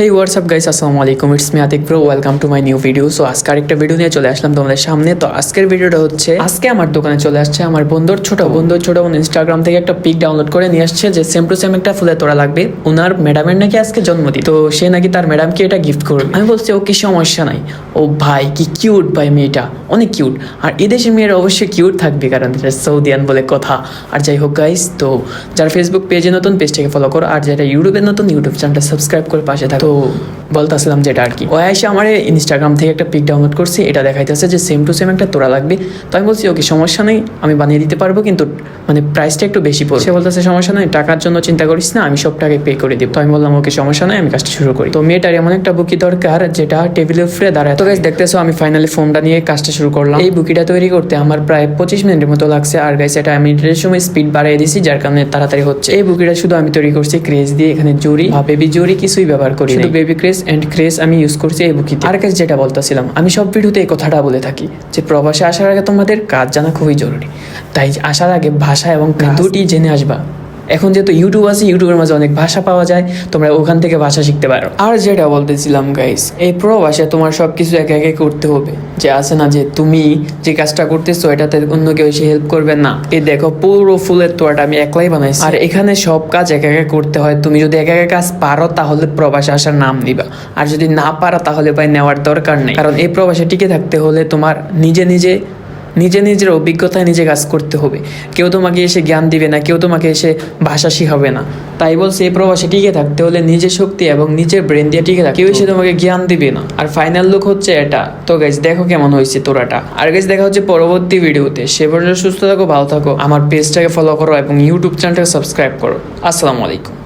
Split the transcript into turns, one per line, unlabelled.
হেই WhatsApp guys আসসালামু আলাইকুম it's me Atik bro welcome to my new video so আজকে আরেকটা ভিডিও নিয়ে চলে আসলাম তোমাদের সামনে। তো আজকের ভিডিওটা হচ্ছে, আজকে আমার দোকানে চলে আসছে আমার বন্ধুর ছোট বন্ধুর ছোট বোন ইনস্টাগ্রাম থেকে একটা পিক ডাউনলোড করে নিয়ে আসছে যে সেম টু সেম একটা ফুলের তোড়া লাগবে। ওনার ম্যাডামের নাকি আজকে জন্মদিন। তো সে নাকি তার ম্যাডামকে এটা গিফট করবে। আমি বলছি, ও, কি সমস্যা নাই? ও, ভাই, কি কিউট ভাই, মেয়েটা। অনেক কিউট আর এদেশের মেয়েরা অবশ্যই কিউট থাকবে, কারণ এটা সৌদিয়ান বলে কথা। আর যাই হোক গাইস তো যারা ফেসবুক পেজে নতুন পেজটাকে ফলো করো। আর যারা ইউটিউবে নতুন ইউটিউব চ্যানেলটা সাবস্ক্রাইব করে পাশে থাকো। তো বলতেছিলাম যেটা আর কি। ও এসে আমার ইনস্টাগ্রাম থেকে একটা পিক ডাউনলোড করছি, এটা দেখাইতেছে যে সেম টু সেম একটা তোরা লাগবে। তো আমি বলছি, ওকে, সমস্যা নেই, আমি বানিয়ে দিতে পারব, কিন্তু মানে প্রাইসটা একটু বেশি পড়বে। সে বলতেছে, সমস্যা নেই, টাকার জন্য চিন্তা করিস না, আমি সব টাকায় পে করে দিব। তো আমি বললাম, ওকে, সমস্যা নেই, আমি কাজটা শুরু করি। তো মেয়েটার এমন একটা বুকি দরকার, যেটা টেবিলের উপরে দাঁড়ায় তো গাইস দেখতেছো, আমি ফাইনালি ফোনটা নিয়ে কাজটা শুরু করলাম। এই বুকিটা তৈরি করতে আমার প্রায় পঁচিশ মিনিটের মতো লাগছে। আর গাইস এটা আমি এটার সময় স্পিড বাড়িয়ে দিছি, যার কারণে তাড়াতাড়ি হচ্ছে। এই বুকিটা শুধু আমি তৈরি করছি ক্রেজ দিয়ে, এখানে জুরি বা বেবি জুরি, কিছুই ব্যবহার করি বেবি ক্রেজ এন্ড ক্রেস আমি ইউজ করছি এই বুকিতে আর কাছে যেটা বলতেছিলাম আমি সব ভিডিওতে এই কথাটা বলে থাকি যে প্রবাসে আসার আগে তোমাদের কাজ জানা খুবই জরুরি। তাই আসার আগে ভাষা এবং দুটি জেনে আসবা। এখন যেহেতু ইউটিউব আছে ইউটিউবের মাঝে অনেক ভাষা পাওয়া যায় তোমরা ওখান থেকে ভাষা শিখতে পারো। আর যেটা বলতেছিলাম গাইস এই প্রবাসে তোমার সব কিছু একে একে করতে হবে। যে আছে না যে তুমি যে কাজটা করতেছো এটাতে অন্য কেউ এসে হেল্প করবে না। এই দেখো পুরো ফুলের তোয়াটা আমি একলাই বানাইছি। আর এখানে সব কাজ একে একে করতে হয়। তুমি যদি একা একা কাজ পারো তাহলে প্রবাসে আসার নাম নিবা। আর যদি না পারো তাহলে ভাই নেওয়ার দরকার নেই। কারণ এই প্রবাসে টিকে থাকতে হলে তোমার নিজে নিজে নিজে নিজের অভিজ্ঞতায় নিজে কাজ করতে হবে। কেউ তোমাকে এসে জ্ঞান দিবে না কেউ তোমাকে এসে ভাষা শিখাবে না। তাই বলছে এই প্রবাসে টিকে থাকতে হলে নিজের শক্তি এবং নিজের ব্রেন দিয়ে টিকে থাকতে কেউ এসে তোমাকে জ্ঞান দিবে না। আর ফাইনাল লুক হচ্ছে এটা। তো গাইজ দেখো কেমন হয়েছে তোরাটা। আর গাইজ দেখা হচ্ছে পরবর্তী ভিডিওতে সে পর্যন্ত সুস্থ থাকো ভালো থাকো। আমার পেজটাকে ফলো করো এবং ইউটিউব চ্যানেলটাকে সাবস্ক্রাইব করো। আসসালামু আলাইকুম।